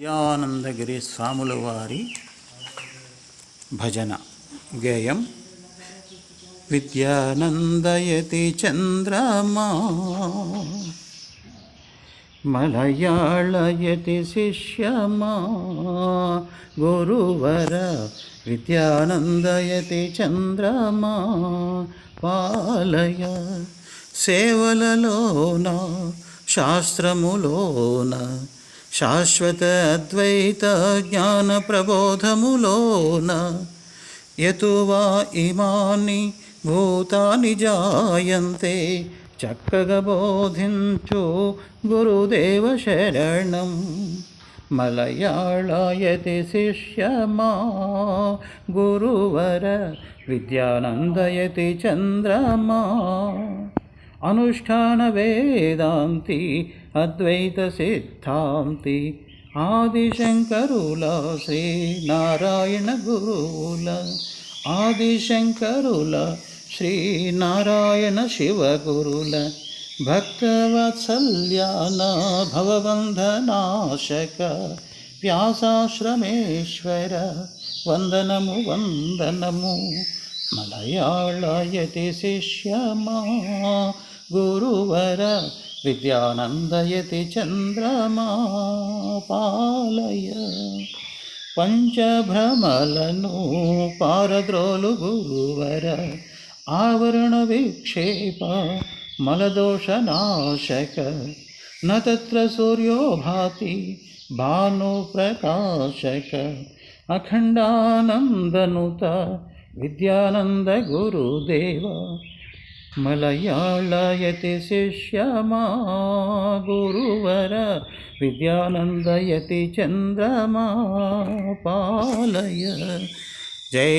విద్యానందగిరి స్వాముల వారి భజన గేయం. విద్యానందయతి చంద్రమా మలయాళయతి శిష్యమా గురువర విద్యానందయతి చంద్రమా పాలయ సేవలలోన శాస్త్రములోన శాశ్వత అద్వైత జ్ఞాన ప్రబోధములోన యతువా ఇమాని భూతాని జాయంతే చక్కగా బోధించు గురుదేవ శరణం. మలయాళయతి శిష్యమా గురువర విద్యానందయతి చంద్రమా. అనుష్ఠాన వేదాంతి అద్వైత సిద్ధాంతి ఆదిశంకరుల శ్రీ నారాయణ గురువుల ఆదిశంకరుల శ్రీ నారాయణ శివగురుల భక్తవత్సల్యాన భవబంధనాశక వ్యాసాశ్రమేశ్వర వందనము వందనము మలయాళయతి శిష్యమా గురువర విద్యానందయతి చంద్రమా పాలయ పంచభ్రమలను పారద్రోలు గురువర ఆవరణ విక్షేప మలదోషనాశక నత్ర తత్ర సూర్యో భాతి భానుప్రకాశక అఖండానందనుత విద్యానంద గురుదేవ మలయాళయతి శిష్యమా గురువర విద్యానందయతి చంద్రమా పాలయ జై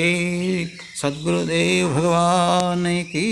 సద్గురుదేవ్ భగవాన్ కీ